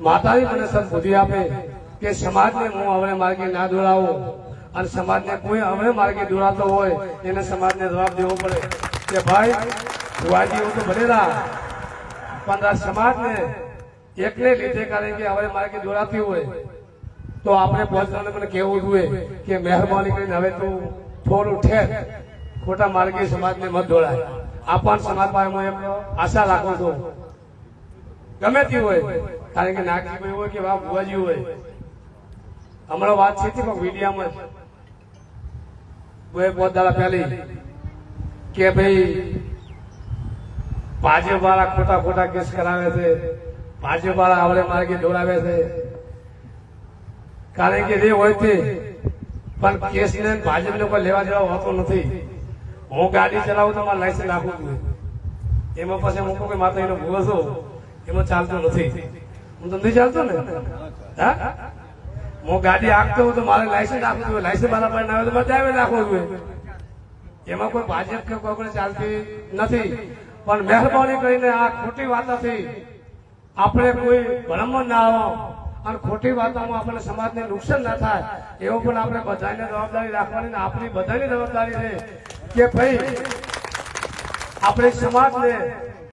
માતાજી મને સદબુદ્ધિ આપે કે સમાજને હું હવે માર્ગે ના દોડાવો અને સમાજને કોઈ હવે માર્ગે દોડાતો હોય એને સમાજને જવાબ દેવો પડે. કે ભાઈ ભુવાજી હું તો ભરેલા પણ આ સમાજને એકને લીધે કારણ કે હવે માર્ગે દોડાતી હોય, તો આપણે પહોંચવાને મને કહેવું જોઈએ કે મહેરબાની કરીને હવે તું થોડું ઠેર ખોટા માર્ગે સમાજને મત દોડાય. આ પણ સમાજ પાસે હું એમ આશા રાખું છું. ગમે તે હોય. કારણ કે નાગજીભાઈ હોય કે વા ભુવાજી હોય. હમણાં વાત છે પણ મીડિયામાં બે બહુ દાડા પહેલી કે ભાઈ ભાજપ વાળા ખોટા ખોટા કેસ કરાવે છે. ભાજપ વાળા આવડે માર્ગે દોડાવે છે. કારણ કે જે હોય તે, પણ કેસ ને ભાજપ ને કોઈ લેવા દેવા હોતો નથી. હું ગાડી ચલાવું તો મારે લાયસન્સ રાખવું જોઈએ એમાં પછી હું કોઈ માતા એનો ભૂવો છું. એમાં ચાલતું નથી. હું તો નથી ચાલતો ને? હા? ગાડી આપતો હું તો મારે લાયસન્સ રાખવું જોઈએ. લાયસન્સ મારા પાસે હોય તો મારે ડ્રાઈવર રાખવું જોઈએ. એમાં કોઈ ભાજપ કે કોઈ ચાલતી નથી. પણ મહેરબાની કરીને આ ખોટી વાતોથી આપણે કોઈ ભ્રમણ ના આવો અને ખોટી વાતોમાં આપણે સમાજને નુકસાન ના થાય, એવો પણ આપણે બધાને જવાબદારી રાખવાની આપણી બધાની જવાબદારી છે કે ભાઈ, આપણે સમાજને